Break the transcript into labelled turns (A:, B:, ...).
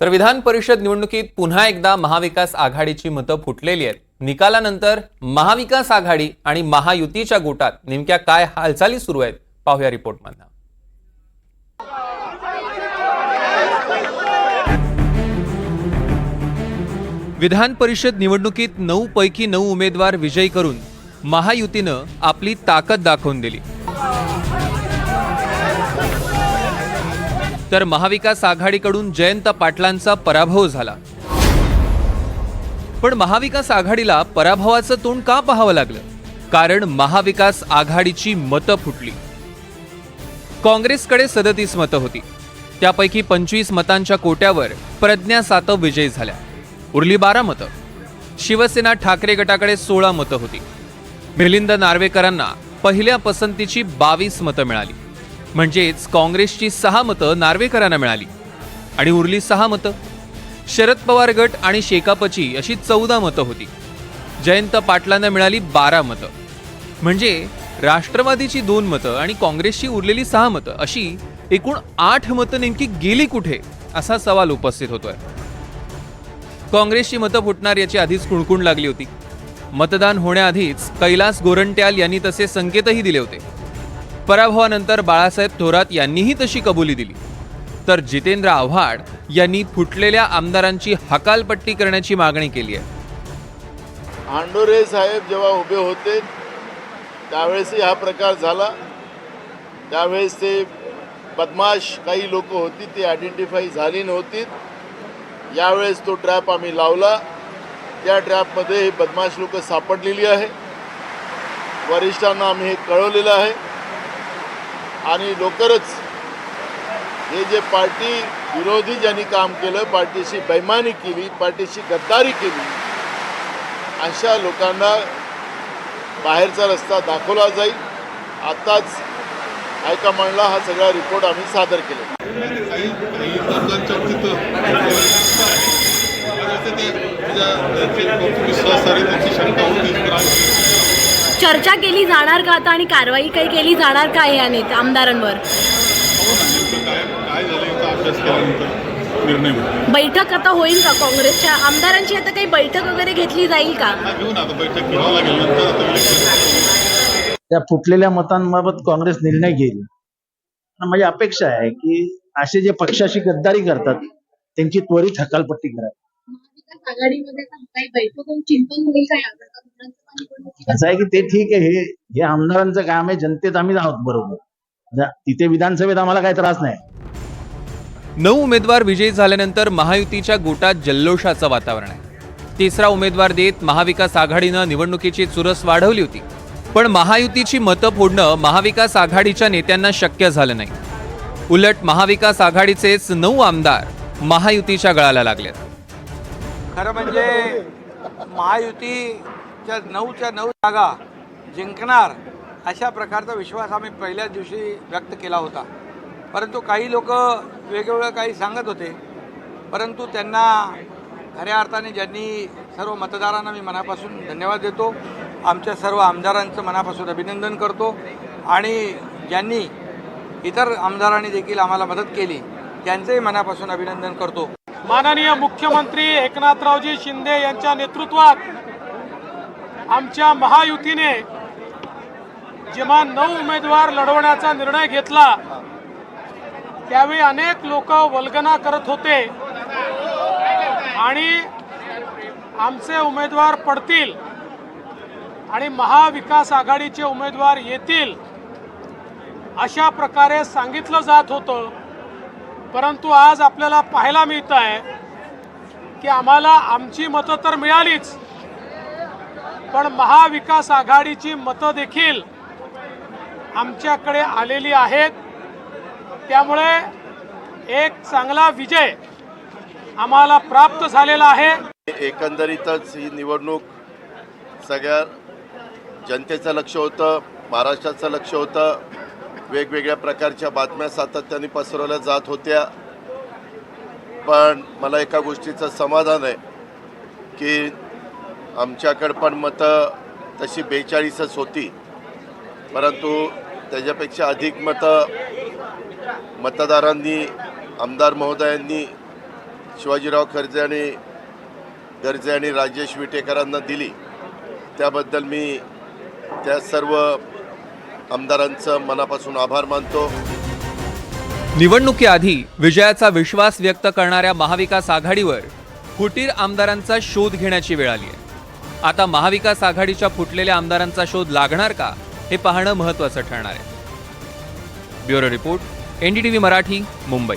A: तर विधान परिषद निवडणुकीत पुन्हा एकदा महाविकास आघाडीची मतं फुटलेली आहेत. निकालानंतर महाविकास आघाडी आणि महायुतीच्या गोटात नेमक्या काय हालचाली सुरू आहेत पाहूया रिपोर्टमधनं. विधान परिषद निवडणुकीत नऊ पैकी नऊ उमेदवार विजयी करून महायुतीनं आपली ताकद दाखवून दिली. तर महाविकास आघाडीकडून जयंत पाटलांचा पराभव झाला. पण महाविकास आघाडीला पराभवाचं तोंड का पाहावं लागलं? कारण महाविकास आघाडीची मतं फुटली. काँग्रेसकडे सदतीस मतं होती. त्यापैकी पंचवीस मतांच्या कोट्यावर प्रज्ञा सातव विजयी झाल्या. उरली बारा मतं. शिवसेना ठाकरे गटाकडे सोळा मतं होती. मिलिंद नार्वेकरांना पहिल्या पसंतीची बावीस मतं मिळाली. म्हणजेच काँग्रेसची सहा मतं नार्वेकरांना मिळाली. आणि उरली सहा मतं. शरद पवार गट आणि शेकापची अशी चौदा मतं होती. जयंत पाटलांना मिळाली बारा मतं. म्हणजे राष्ट्रवादीची दोन मतं आणि काँग्रेसची उरलेली सहा मतं अशी एकूण आठ मतं नेमकी गेली कुठे असा सवाल उपस्थित होतोय. काँग्रेसची मतं फुटणार याची आधीच कुणकुण लागली होती. मतदान होण्याआधीच कैलास गोरंट्याल यांनी तसे संकेतही दिले होते. पराभवानंतर बाळासाहेब थोरात यांनीही तशी कबुली दिली. तर जितेंद्र आव्हाड यांनी फुटलेल्या आमदारांची हकालपट्टी करण्याची मागणी केली आहे.
B: आंडोरे साहेब जेव्हा उभे होते त्यावेळेसही हा प्रकार झाला. त्यावेळेस ते बदमाश काही लोक होती ती आयडेंटिफाय झाली नव्हती. यावेळेस तो ट्रॅप आम्ही लावला. त्या ट्रॅपमध्ये हे बदमाश लोक सापडलेली आहे. वरिष्ठांना आम्ही हे कळवलेलं आहे. आणि लवकरच हे जे पार्टी विरोधी ज्यांनी काम केलं पार्टीशी बैमानी केली पार्टीशी गद्दारी केली अशा लोकांना बाहेरचा रस्ता दाखवला जाईल. आत्ताच हायकमांडला हा सगळा रिपोर्ट आम्ही सादर केला.
C: चर्चा केली जाणार का आता आणि कारवाई काही केली जाणार का या आमदारांवर? बैठक आता होईल का काँग्रेसच्या? आमदारांची आता काही बैठक वगैरे घेतली जाईल का?
D: त्या फुटलेल्या मतांबाबत काँग्रेस निर्णय घेईल. माझी अपेक्षा आहे की असे जे पक्षाशी गद्दारी करतात त्यांची त्वरित हकालपट्टी
C: करावी. आघाडीमध्ये आता काही बैठक होऊन चिंतन होईल काय
D: असं आहे की ते ठीक आहे. हे हे आमदारांचं काम आहे. जनतेत आम्ही आहोत बरोबर. तिथे विधानसभेत आम्हाला काही त्रास नाही.
A: नऊ उमेदवार विजयी झाल्यानंतर महायुतीच्या गोटात जल्लोषाचं वातावरण आहे. तिसरा उमेदवार देत महाविकास आघाडीनं निवडणुकीची चुरस वाढवली होती. पण महायुतीची मतं फोडणं महाविकास आघाडीच्या नेत्यांना शक्य झालं नाही. उलट महाविकास आघाडीचेच नऊ आमदार महायुतीच्या गळाला लागलेत.
E: खरं म्हणजे महायुतीच्या नऊच्या नऊ जागा जिंकणार अशा प्रकारचा विश्वास आम्ही पहिल्याच दिवशी व्यक्त केला होता. परंतु काही लोक वेगवेगळं काही सांगत होते. परंतु त्यांना खऱ्या अर्थाने ज्यांनी सर्व मतदारांना मी मनापासून धन्यवाद देतो. आमच्या सर्व आमदारांचं मनापासून अभिनंदन करतो. आणि ज्यांनी इतर आमदारांनी देखील आम्हाला मदत केली त्यांचंही मनापासून अभिनंदन करतो.
F: माननीय मुख्यमंत्री एकनाथरावजी शिंदे यांच्या नेतृत्वात आमच्या महायुतीने जेव्हा नऊ उमेदवार लढवण्याचा निर्णय घेतला त्यावेळी अनेक लोक वल्गना करत होते आणि आमचे उमेदवार पडतील आणि महाविकास आघाडीचे उमेदवार येतील अशा प्रकारे सांगितलं जात होतं. परंतु आज आपल्याला पाहायला मिळत आहे की आम्हाला आमची मतं तर मिळालीच पण महाविकास आघाडीची मतं देखील आमच्याकडे आलेली आहेत. त्यामुळे एक चांगला विजय आम्हाला प्राप्त झालेला आहे.
B: एकंदरीतच ही निवडणूक सगळ्या जनतेचं लक्ष होतं महाराष्ट्राचं लक्ष होतं. वेगवेगळ्या प्रकारच्या बातम्या सातत्याने पसरवल्या जात होत्या. पण मला एका गोष्टीचं समाधान आहे की आमच्याकडं पण मतं तशी बेचाळीसच होती. परंतु त्याच्यापेक्षा अधिक मतं मतदारांनी आमदार महोदयांनी
G: शिवाजीराव खर्जे आणि गर्जे आणि राजेश विटेकरांना दिली. त्याबद्दल मी त्या सर्व आमदारांचं मनापासून आभार मानतो.
A: निवडणुकीआधी विजयाचा विश्वास व्यक्त करणाऱ्या महाविकास आघाडीवर फुटीर आमदारांचा शोध घेण्याची वेळ आली आहे आता महाविकास आघाडीच्या फुटलेल्या आमदारांचा शोध लागणार का हे पाहणं महत्त्वाचं ठरणार आहे. Bureau report NDTV Marathi Mumbai.